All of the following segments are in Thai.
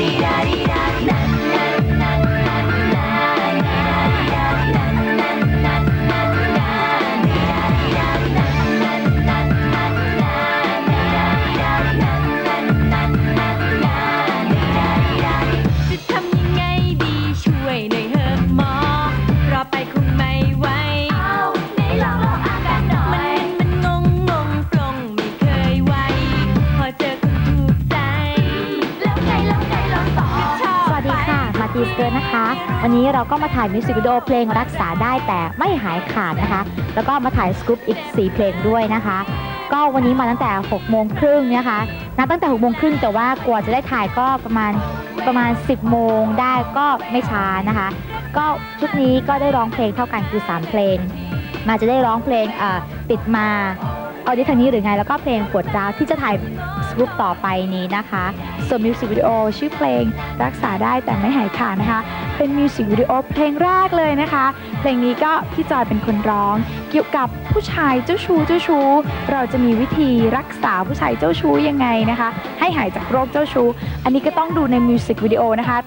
Tirari. ค่ะมาตีสเกิร์นะคะ วันนี้เราก็มาถ่ายมิวสิกวิดีโอเพลงรักษาได้แต่ไม่หายขาดนะคะ แล้วก็มาถ่ายสกู๊ปอีก 4 เพลงด้วยนะคะ ก็วันนี้มาตั้งแต่6โมงครึ่งนะคะนับตั้งแต่6โมงครึ่งแต่ว่ากว่าจะได้ถ่ายก็ประมาณประมาณ 10 โมงได้ก็ไม่ช้านะคะ ก็ชุดนี้ก็ได้ร้องเพลงเท่ากันคือ 3 เพลง มาจะได้ร้องเพลงเอ่อติดมา เอาดิทางนี้หรือไงแล้วก็เพลงปวดร้าวที่จะถ่ายสกูปต่อไปนี้นะคะ ส่วนมิวสิกวิดีโอชื่อเพลงรักษาได้แต่ไม่หายขาดนะคะ เป็นมิวสิกวิดีโอเพลงแรกเลยนะคะ เพลงนี้ก็พี่จอยเป็นคนร้อง เกี่ยวกับผู้ชายเจ้าชู้เจ้าชู้ เราจะมีวิธีรักษาผู้ชายเจ้าชู้ยังไงนะคะ ให้หายจากโรคเจ้าชู้ อันนี้ก็ต้องดูในมิวสิกวิดีโอนะคะ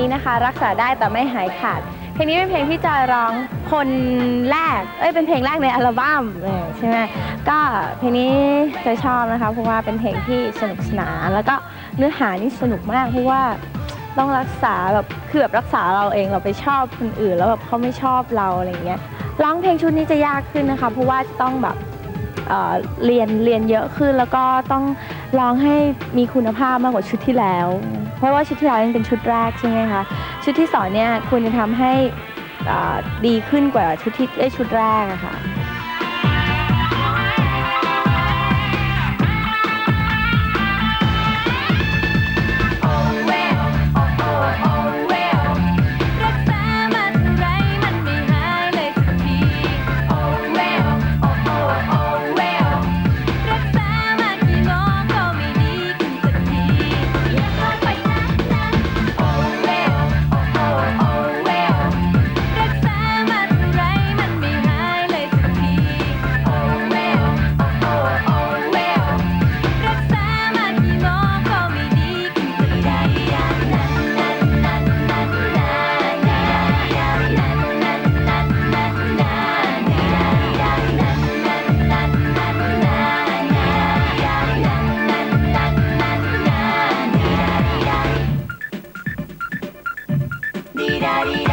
นี้นะคะ รักษาได้แต่ไม่หายขาด เพลงนี้เป็นเพลงที่จอยร้องคนแรก เอ้ยเป็นเพลงแรกในอัลบั้มเออใช่ไหมก็เพลงนี้จอยชอบนะคะเพราะว่าเป็นเพลงที่สนุกสนานแล้วก็เนื้อหานี่สนุกมากเพราะว่าต้องรักษาแบบคือแบบรักษาเราเองเราไปชอบคนอื่น แล้วแบบเขาไม่ชอบเราอะไรอย่างเงี้ยร้องเพลงชุดนี้จะยากขึ้นนะคะ เพราะว่าจะต้องแบบ เเรียนเรียนเยอะขึ้นแล้วก็ต้องร้องให้มีคุณภาพมากกว่าชุดที่แล้ว เพราะว่าชุดที่แล้วเป็นชุดแรกใช่ไหมคะชุดที่สองเนี่ยควรจะทำให้ดีขึ้นกว่าชุดที่ชุดแรกอะค่ะ Di-da-di-da.